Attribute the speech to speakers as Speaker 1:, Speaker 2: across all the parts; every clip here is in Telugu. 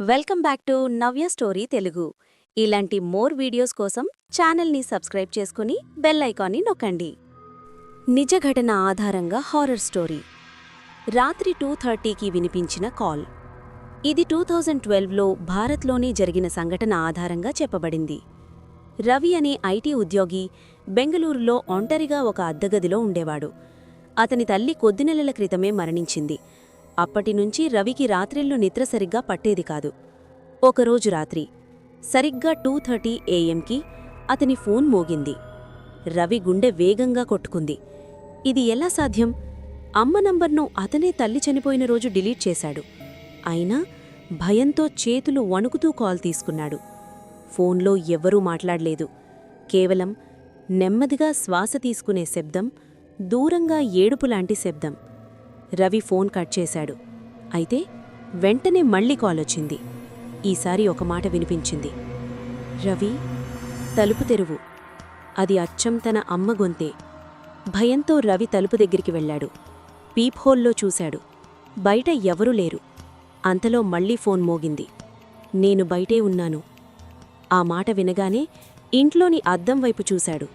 Speaker 1: Welcome back to Navya story Telugu. ఇలాంటి మోర్ వీడియోస్ కోసం ఛానల్ని సబ్స్క్రైబ్ చేసుకుని బెల్ ఐకాన్ని నొక్కండి. నిజ ఘటన ఆధారంగా హారర్ స్టోరీ. రాత్రి టూ థర్టీకి వినిపించిన కాల్. ఇది టూ థౌజండ్ ట్వెల్వ్లో భారత్లోనే జరిగిన సంఘటన ఆధారంగా చెప్పబడింది. రవి అనే ఐటీ ఉద్యోగి బెంగళూరులో ఒంటరిగా ఒక అద్దగదిలో ఉండేవాడు. అతని తల్లి కొద్ది నెలల క్రితమే మరణించింది. అప్పటినుంచి రవికి రాత్రిళ్ళు నిద్ర సరిగ్గా పట్టేది కాదు. ఒకరోజు రాత్రి సరిగ్గా టూ థర్టీ ఏఎంకి అతని ఫోన్ మోగింది. రవి గుండె వేగంగా కొట్టుకుంది. ఇది ఎలా సాధ్యం? అమ్మ నంబర్ను అతనే తల్లి చనిపోయిన రోజు డిలీట్ చేశాడు. అయినా భయంతో చేతులు వణుకుతూ కాల్ తీసుకున్నాడు. ఫోన్లో ఎవ్వరూ మాట్లాడలేదు. కేవలం నెమ్మదిగా శ్వాస తీసుకునే శబ్దం దూరంగా ఏడుపులాంటి శబ్దం. రవి ఫోన్ కట్ చేశాడు. అయితే వెంటనే మళ్ళీ కాల్ వచ్చింది. ఈసారి ఒక మాట వినిపించింది. రవి తలుపు తెరువు. అది అచ్చం తన అమ్మ గొంతే. భయంతో రవి తలుపు దగ్గరికి వెళ్ళాడు. పీప్ హోల్లో చూశాడు. బయట ఎవరూ లేరు. అంతలో మళ్ళీ ఫోన్ మోగింది. నేను బయటే ఉన్నాను. ఆ మాట వినగానే ఇంట్లోని అద్దం వైపు చూశాడు.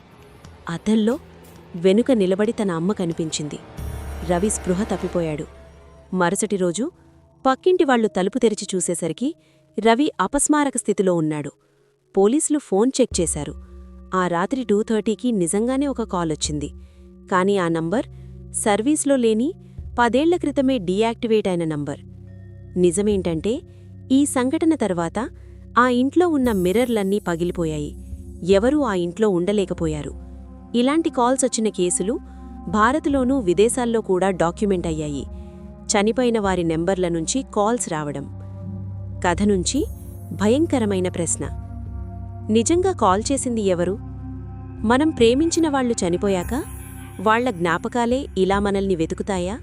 Speaker 1: అద్దంలో వెనుక నిలబడి తన అమ్మ కనిపించింది. రవి స్పృహ తప్పిపోయాడు. మరుసటి రోజు పక్కింటి వాళ్ళు తలుపు తెరిచి చూసేసరికి రవి అపస్మారక స్థితిలో ఉన్నాడు. పోలీసులు ఫోన్ చెక్ చేశారు. ఆ రాత్రి టూ థర్టీకి నిజంగానే ఒక కాల్ వచ్చింది. కాని ఆ నంబర్ సర్వీస్లో లేని పదేళ్ళ క్రితమే డీయాక్టివేట్ అయిన నంబర్. నిజమేంటంటే ఈ సంఘటన తర్వాత ఆ ఇంట్లో ఉన్న మిర్రర్లన్నీ పగిలిపోయాయి. ఎవరూ ఆ ఇంట్లో ఉండలేకపోయారు. ఇలాంటి కాల్స్ వచ్చిన కేసులు భారత్లోనూ విదేశాల్లో కూడా డాక్యుమెంట్ అయ్యాయి. చనిపోయిన వారి నెంబర్ల నుంచి కాల్స్ రావడం. కథ నుంచి భయంకరమైన ప్రశ్న. నిజంగా కాల్ చేసింది ఎవరు? మనం ప్రేమించిన వాళ్ళు చనిపోయాక వాళ్ళ జ్ఞాపకాలే ఇలా మనల్ని వెతుకుతాయా?